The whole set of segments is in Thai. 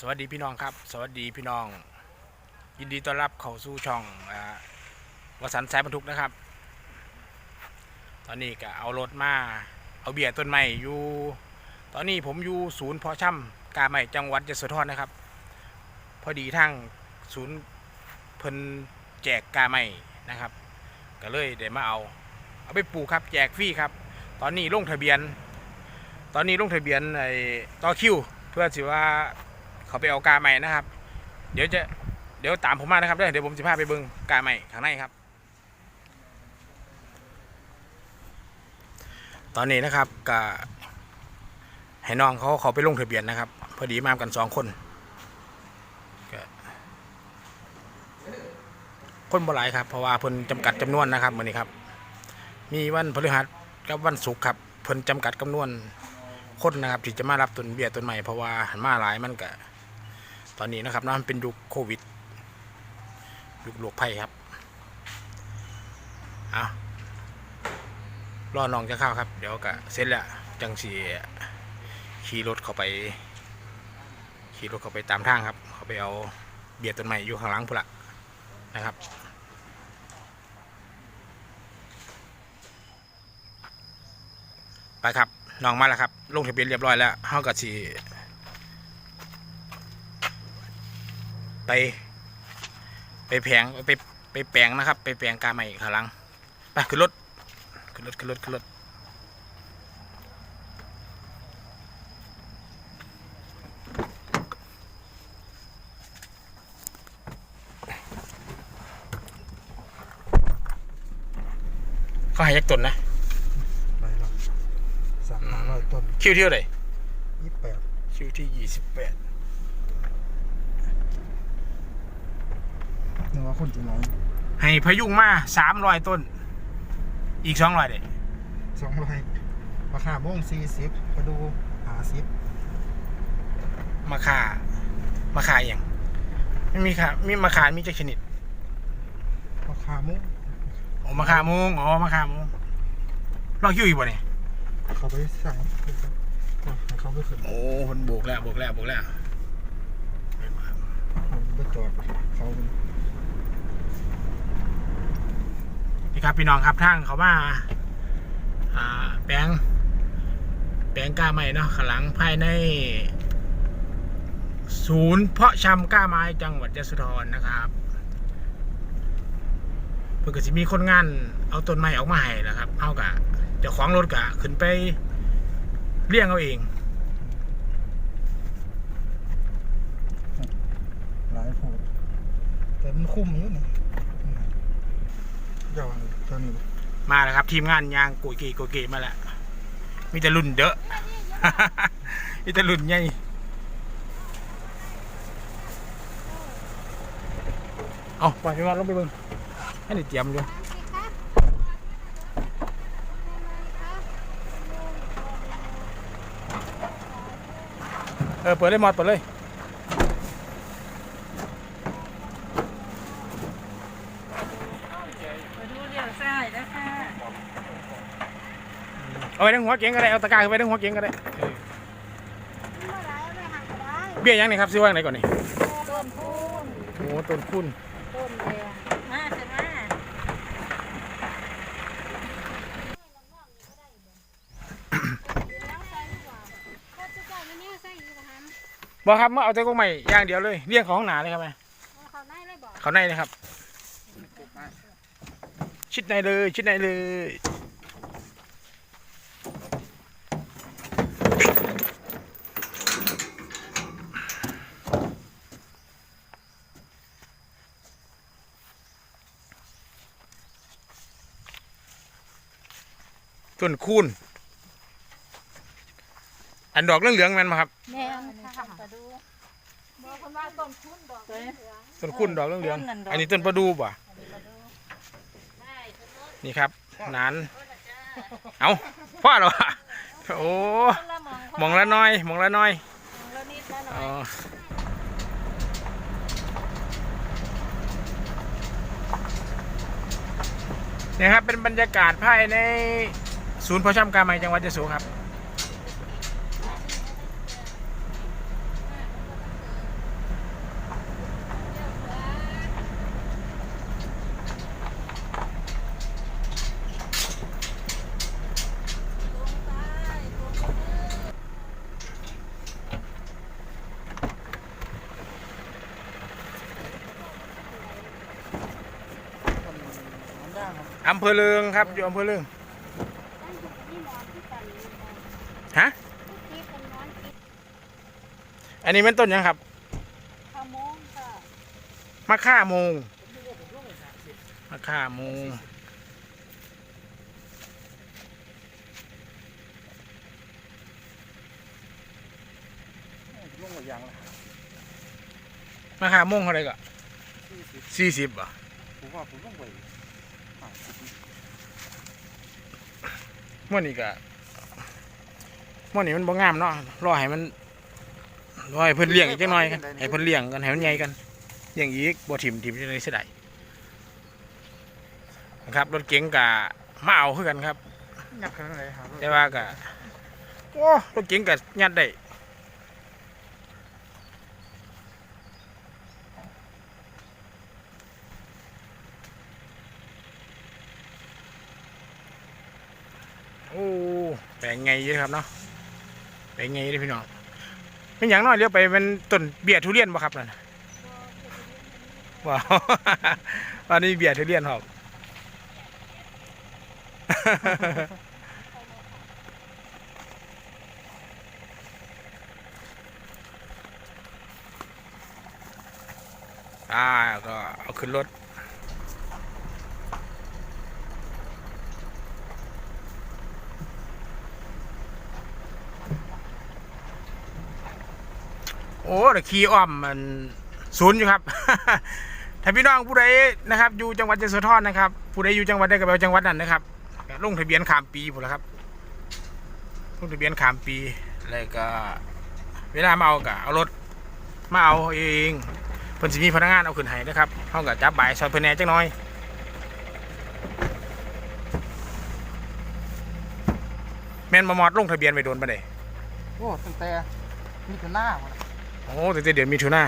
สวัสดีพี่น้องครับ สวัสดีพี่น้อง ยินดีต้อนรับเข้าสู่ช่องอวสันต์สายบรรทุกนะครับ ตอนนี้ก็เอารถมา เอาเบียร์ต้นไม้อยู่ ตอนนี้ผมอยู่ศูนย์พาะช่ำกาใหม่จังหวัดยโสธรนะครับ พอดีทางศูนย์เพิ่นแจกกาใหม่นะครับ ก็เลยได้มาเอา เอาไปปลูกครับ แจกฟรีครับ ตอนนี้ลงทะเบียน ตอนนี้ลงทะเบียนไอ้ต่อคิว เพื่อสิว่า เขาไปเอากาใหม่นะครับ เดี๋ยวจะเดี๋ยวตามผมมานะครับเด้อเดี๋ยวผมจะพาไปเบิ่งกาใหม่ข้างในครับ ตอนนี้นะครับก็ให้น้องเขาเขาไปลงทะเบียนนะครับ พอดีมากันสองคนคนบ่หลายครับเพราะว่าเพิ่นจำกัดจำนวนนะครับมื้อนี้ครับ มีวันพฤหัสกับวันศุกร์ครับเพิ่นจำกัดจำนวนคนนะครับที่จะมารับต้นเบี้ยต้นใหม่เพราะว่าหันมาหลายมันก็ ตอนนี้นะครับนะมันเป็นยุคโควิดยุคโรคภัยครับเอารอน้องจะเข้าครับ เดี๋ยวก็เสร็จแล้วจังสีขี่รถเข้าไป ขี่รถเข้าไปตามทางครับ เขาไปเอาเบียร์ต้นใหม่อยู่ข้างหลังพุ่นละนะครับไปครับน้องมาแล้วครับ ลงทะเบียนเรียบร้อยแล้วเฮากับสี ไป ไปแผงไปไปแปลงนะครับ ไปแปลงกาใหม่ข้างหลังไปขึ้นรถขึ้นรถขึ้นรถขึ้นรถเขาให้ยักษ์ตนนะไปละสามร้อยต้นคิวที่เท่าไหร่ยี่สิบแปดคิวที่ยี่สิบแปด นึก ว่าคนจะน้อยให้พยุงมาสามร้อยต้น อีกสองร้อยเด็สองร้อยราคาโม่งสี่สิบมาดูหาสิบมาคามาคาอย่างไม่มีค่ะมีมาคามีจักชนิดราคาโม่งโอ้มาคามุงอ๋อมาคามุงลองคิวอีกบ่เนี่ยเขาไปใส่ให้เขาไปขึ้นโอ้คนโบกแล้วโบกแล้วโบกแล้วไปจอดเขา นี่ครับพี่น้องครับทางเขามาอ่าแปลงแปลงก้าไม้เนาะขลังภายใน ศูนย์เพาะชำก้าไม้จังหวัดยะโสธรนะครับเพื่อจะมีคนงานเอาต้นไม้ออกมาให้นะครับเอากะเจ้าของรถกะขึ้นไปเลี้ยงเอาเองหลายโพดแต่มันคุ้มอยู่นี่ เจ้าเจ้านี่มาแล้วครับ ทีมงานยางกุยเกยกุยเกยมาแล้วมีแต่รุ่นเดอะ มีแต่รุ่นใหญ่เอาปล่อยพี่มาลงไปเบิ่งให้ได้เตรียมอยู่เออเปิดเลยมอดเปิดเลย มาดูเลี้ยวซ้ายนะคะ เอาไปทั้งหัวเก๋งก็ได้เอาตะกร้าขึ้นไปทั้งหัวเก๋งก็ได้เออเบี้ยยังนี่ครับซื้อว่างไหนก่อนนี่ต้นพูนโอ้ต้นคุณต้นแดงมาจะมาบอกครับมาเอาแต่กงใหม่อย่างเดียวเลยเลี้ยงของหนาเลยครับแม่เขาในเลยบอกเขาในนะครับ ชิดในเลยชิดในเลย ต้นคูนอันดอกเหลืองๆแมันมาครับแม่ค่ะมาดูบอกคนว่าต้นพูนดอกเหลืองต้นคูนดอกเหลืองต้นนั่นดอกๆอันนี้ต้นประดูบ่ะนี่ครับนานเอาพ่อเหรอวะโอ้คนละมองหมองละน้อยหมองละน้อยมองละนิดละหน่อ๋ออยเนี่ยครับเป็นบรรยากาศภายใน ศูนย์พ่อช่ำกาไมจังหวัดยะโสครับ อำเภอเลืองครับ อยู่อำเภอเลือง ฮะที่เป็นนอนที่อันนี้เป็นต้นหยังครับขโมงค่ะมะข่าโมงมะข่าโมงมะข่าโมงเท่าไหรก็สี่สิบอะผมว่าผมต้องไปห้าสิบมื่อนี้ก็ มื่อนี้มันบ่งามเนาะรอให้มันรอให้เพิ่นเลี้ยงอีกจักหน่อยกันให้เพิ่นเลี้ยงกันให้มันใหญ่กันเลี้ยงอีกบ่ถิ่มถิ่มจะได้เสียดายนะครับรถเก๋งกะมาเอาคือกันครับ งัดขนาดไหนหาแต่ว่าก็โอ้รถเก๋งก็ยัดได้โอ้แปลงไงเยอะครับเนาะ แปลงไงเลยพี่น้องเป็นอย่างน้อยเลี้ยวไปเป็นต้นเบียร์ทุเรียนบ่ครับนั่นน่ะว้าววันนี้เบียร์ทุเรียนครับอ่าก็เอาขึ้นรถ โอ้แต่ขี่อ้อมมันศูนย์อยู่ครับถ้าพี่น้องผู้ใดนะครับ อยู่จังหวัดยโสธรนะครับ ผู้ใดอยู่จังหวัดใดก็ไปเอจังหวัดนั้นนะครับลงทะเบียนขามปีผมแล้วครับลงทะเบียนขามปีแล้วก็ เวลามาเอาก็เอารถมาเอาเองเพิ่นสิมีพนักงานเอาขึ้นให้นะครับเฮาก็จับใบซอยเพิ่นแหน่จักหน่อยแม่นบ่มอดลงทะเบียนไปโดนบ่ได้โอ้ตั้งแต่มีแต่หน้า โอ้แต่เดือนมิถุนา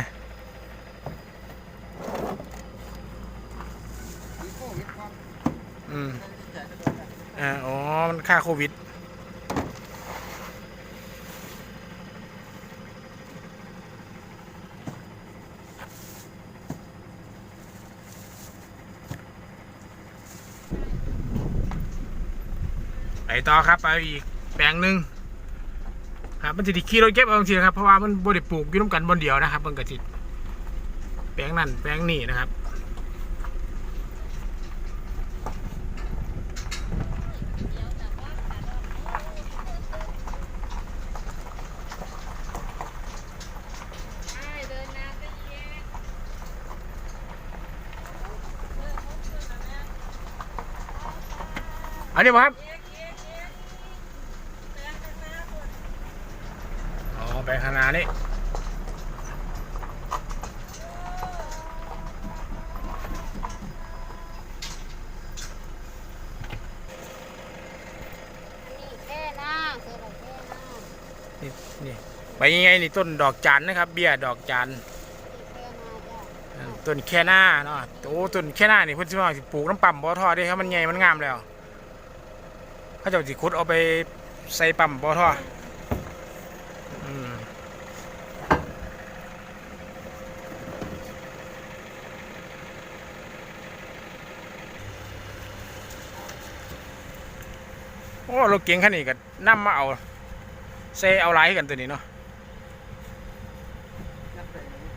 มีโควิดควาอืมอ่าอ๋อ มันค่าโควิดไปต่อครับ ไปอีกแปลงหนึ่ง ครับมันจะติขี่รถเก็บเอาจริงๆนะครับเพราะว่ามันบริปลูกอยู่น้ำกันบนเดียวนะครับมันก็จิแปลงนั่นแปลงนี่นะครับอันนี้ครับ อ๋อไปขางหนาดนี่ นี่แค่หน้าเธอเราแค่หน้า นี่นี่ ไปยังไงนี่ต้นดอกจานนะครับ เบี้ยดอกจานต้นแค่หน้าเนาะโอ้ต้นแค่หน้านี่เพิ่นสิว่าสิปลูกน้ำปั่มบ่อทอได้ครับมันใหญ่มันงามแล้วเขาเจะสิขุดเอาไปใส่ปั่มบ่อทออืมโอ้รถเก๋งคันนี้ก็นํมาเอาใส่เอาหลายกันตัวนี้เนาะ งัดไปอย่างนี้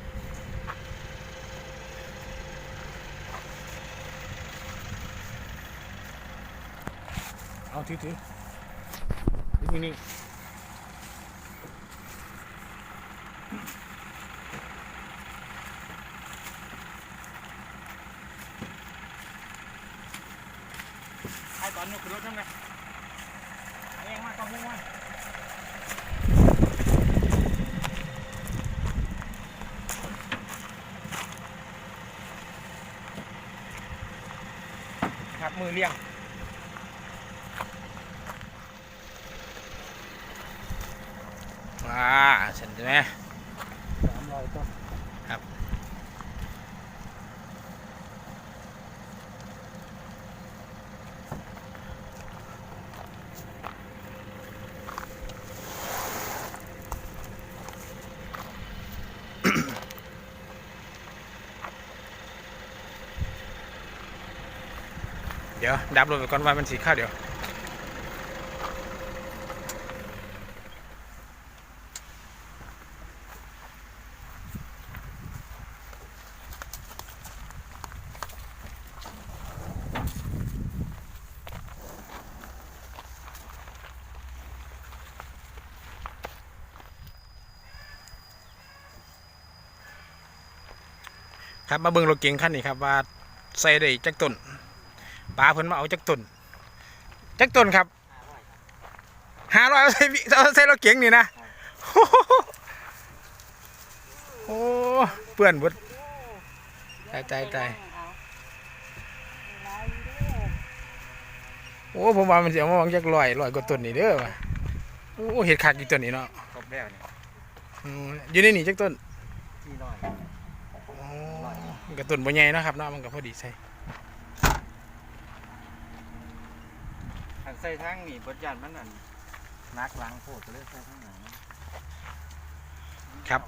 เอา ถือถือถือนิ่งๆไอ้ตอนนี้คือรถนั่งไงเองมากก็มุ่งมาครับมือเลี้ยง ดี๋ยวดับรถไปก่อนว่ามันสีข้าวเดี๋ยวครับมาเบิ่งรถเก๋งคันนี้ครับว่าใส่ได้จักต้น ปลาเพิ่นมาเอาจักต้นจักต้นครับห้าร้อยเอาใส่วิเอาใส่รถเก๋งนี่นะโอ้เปื่อนเบดตายตายตายโอ้ผมว่ามันเสียมาหวังจักลอยลอยกว่าต้นนี่เด้อว่ะโอ้เห็ดขาดกี่ต้นนี่เนาะครบแล้วเนี่ยอืมอยู่ในนี่จักต้นที่น้อยอ๋อมันก็ต้นบ่ใหญ่เนาะครับเนาะมันก็พอดีใส่ อันใส่ทั้งนี่บดยันมันอันนักล้างโพดก็เลยใส่ทั้งหนังครับ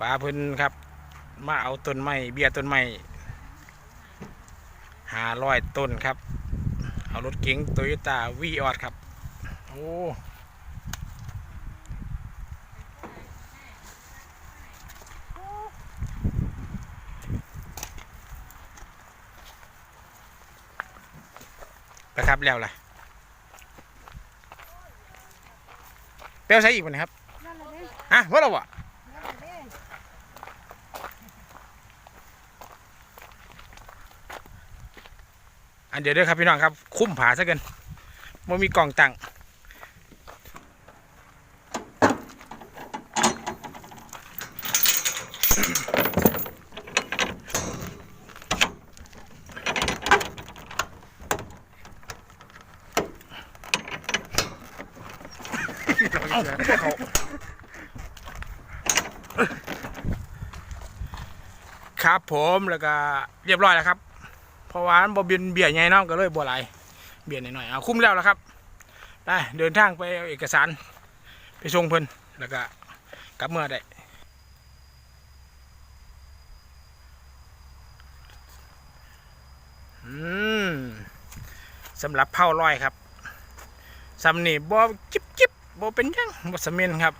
ปลาเพิ่นครับ มาเอาต้นไม้เบี้ยต้นไม้หาร้อยต้นครับ เอารถเก๋งโตโยต้าวีออดครับ โอ้ไปครับแล้วล่ะเปรี้ย วใช้อีกวันครับนั่นแหละเด้ฮะว่าเราอะนั่นแหละเด้อันเดี๋ยวเด้อครับพี่น้องครับ คุ้มผาซะเกินมันมีกล่องตังค ครับผมแล้วก็เรียบร้อยแล้วครับ เพราะว่านบ่บินเบียร์ใหญ่เนาะก็เลยบ่ไหลายเบียร์หน่อยๆเอาคุ้มแล้วละครับได้เดินทางไปเอาเอกสาร ไปส่งเพิ่นแล้วก็กลับเมื่อได้อืมสำหรับเผาลอยครับสำนีบ่จิบจิบ บ่เป็นหยังบ่สำเม็นครับ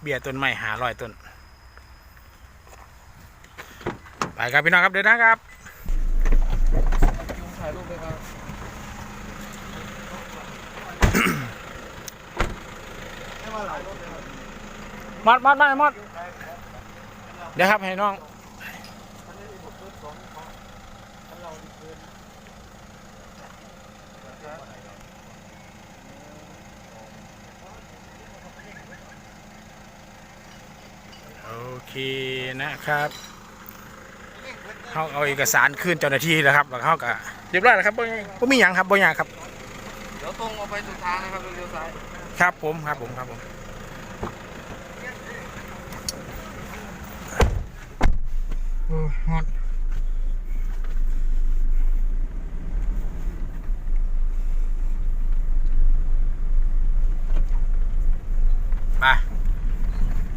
เบียร์ต้นไม้หาร้อยต้น ไปครับพี่น้องครับเดินทางครับถ่ายรูปไปครับมอดมอดมอดมอดเดี๋ยวครับให้น้อง โอเคนะครับเขาเอาเอกสารคืนเจ้าหน้าที่แล้วครับแล้วเขาก็เรียบร้อยแล้วครับบ่บ่มีหยังครับบ่ยากครับ เดี๋ยวตรงเอาไปสุดทางนะครับเลี้ยวซ้ายครับผมครับผมครับผมโอ้ฮอต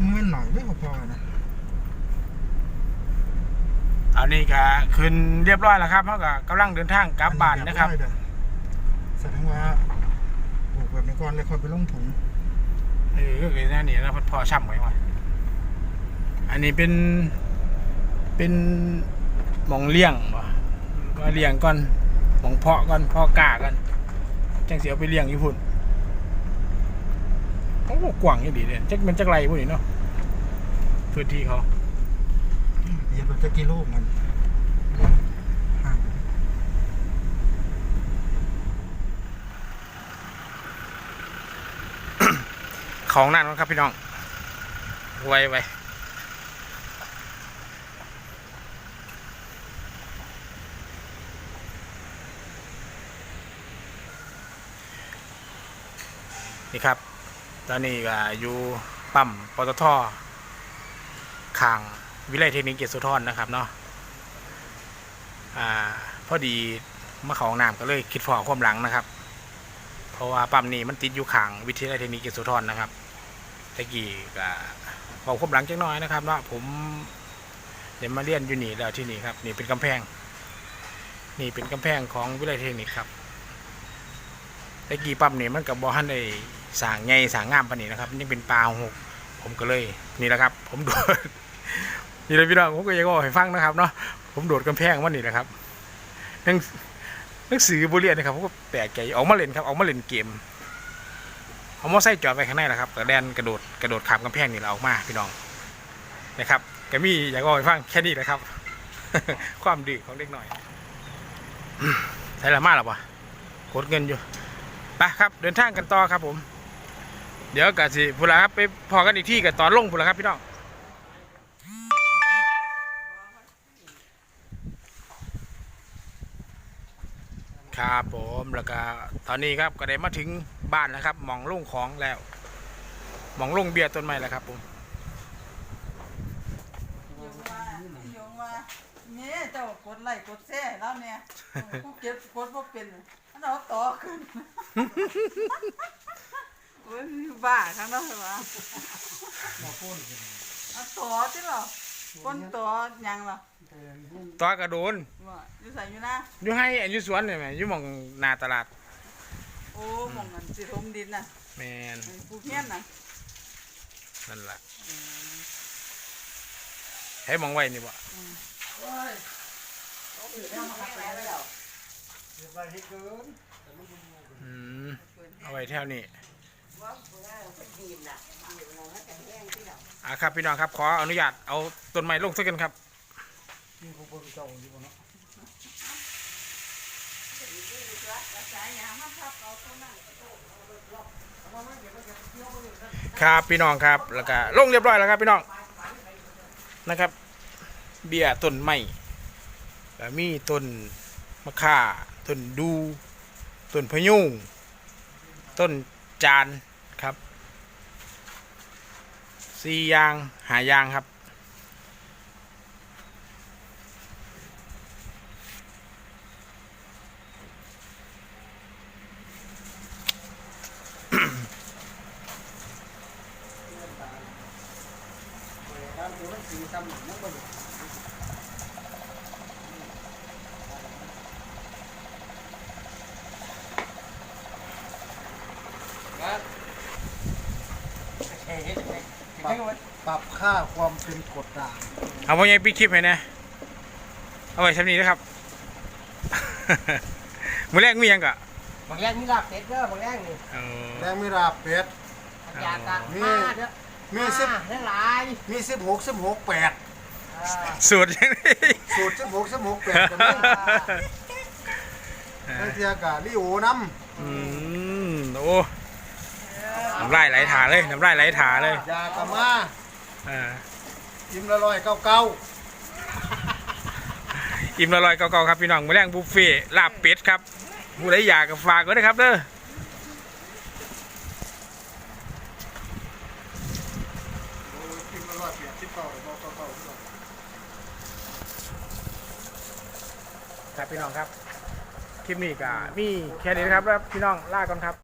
เงินหน่อยไม่พอนะเอานี่ก็ขึ้นเรียบร้อยแล้วครับเขาก็กำลังเดินทางกลับบ้านนะครับ แสดงว่าปลูกแบบนี้ก่อนเลยค่อยไปลงถุงเออก็คือนั่นนี่นะพอช่ำไว้ว่าอันนี้เป็นเป็นหมองเลี้ยงบ่ก็เลี้ยงก่อนหมองเพาะก่อนเพาะกาก่อนจังเสียไปเลี้ยงญี่ปุ่นโอ้กว้างอย่างดีเลยจักมันจักไรพวกนี้เนาะ พื้นที่เขาเดี๋ยวเราจะกิโลมันห่างของนั่นครับพี่น้อง ไวไวนี่ครับ ตอนนี้ก็อยู่ปั๊มปตท ข้างวิไลเทคนิคเกียรติสุธรนะครับเนาะอ่าพอดีมาเของน้ำก็เลยคิดพอความหลังนะครับ เพราะว่าปั๊มนี้มันติดอยู่ข้างวิทยาลัยเทคนิคเกียรติสุธรนะครับตะกี้ก็พอความหลังจักน้อยนะครับเนาะผมเดี๋ยวมาเรียนอยู่นี่แล้วที่นี่ครับนี่เป็นกำแพง นี่เป็นกำแพงของวิทยาลัยเทคนิคครับต่กี่ปั๊มนี่มันกับบอฮันได้สางไงสางงามปานนี้นะครับนี่เป็นปลาหกผมก็เลยนี่แหละครับ ผมโดด นี่เลยพี่น้องผมก็ยังบอกให้ฟังนะครับเนาะผมโดดกำแพงวันนี้นะครับหนังหนังสือบเรียนนะครับผมก็แปลกใจออกมาเล่นครับออกมาเล่นเกมเอามอไซค์จอดไว้ข้างในแหละครับกระแดนกระโดดกระโดดข้ามกำแพงนี่เราออกมาพี่น้องนะครับกมีอยากบอกให้ฟังแค่นี้แหละครับ ความดื้อของเด็กหน่อยใช่ละมาหรอปะกดเงินอยู่ไปครับ เดินทางกันต่อครับผม เดี๋ยวกะสิพูละครับไปพอกันอีกที่กับตอนลงพูละครับพี่น้อง ครับผมแล้วก็ตอนนี้ครับก็ได้มาถึงบ้านแล้วครับหมองลงของแล้วหมองลงเบียร์ต้นไม้แล้วครับผมยงว่ายงว่าเนี่ยเจ้ากดไลค์กดแชร์แล้วเนี่ยกูเก็บกดบ่เป็นอันเอาต่อขึ้นโอ้ยบ้าข้างนอกเหรอมาพ่นกันเอาต่อจิเหรอ ก้นต่อยังเหรอแต่ยุ่งตัวกระโดนว่าอยู่ใส่อยู่นะอยู่ให้อันอยู่สวนเนี่ยแหมอยู่หมองหนาตลาดโอ้หมองกันสิทมดินน่ะแมนกูเพี้ยนน่ะนั่นแหละให้หมองไว้นี่บ่โอ้ยเดี๋ยวไปให้เกินอืมเอาไว้แถวนี้ อะครับพี่น้องครับขออนุญาตเอาต้นไม้ลงสักกันครับนี่เขาเพิ่งเจ้าอยู่บ่เนาะครับพี่น้องครับแล้วก็ลงเรียบร้อยแล้วครับพี่น้องนะครับ เบี้ยต้นไม้แล้วมีต้นมะข่าต้นดูต้นพยุงต้นจาน สี่ยางหายางครับตามตัวหนังสือซ้ำหนึ่งนั่นบ่ได้ ปรับ ปรับค่าความเป็นกรดด่างเอาไว้ยังปิดคลิปให้นะเอาไว้ชั้นนี้นะครับ มือแรกมีหยังกะบางแรกมีลาบเป็ดเด้อบางแรกนี่เออแรงไม่ราบเป็ดอยากกันมีมาเด้อมีสิบมาทั้งหลายมีสิบหกสิบหกแปดอ่าสูตรยังนี้สูตรสิบหกสิบหกแปดกันนี่ไอเทียกะลิโอน้อืมโอ้น้ำลายไหลถาเลยน้ำลายไหลถาเลยำยากะมา อ่าอิ่มละร้อยเก้าเก้าอิ่มละลอยเก่าๆครับพี่น้องมือแรงบุฟเฟ่ต์ลาบเป็ดครับผู้ใดอยากก็ฝากไว้นะครับเด้ออิ่มละร้อยแปดสิบเก้าเก้าเก้าเก้าเก้าครับพี่น้องครับคลิปนี้ก็มีแค่นี้นะครับแล้วพี่น้องลาก่อนครับ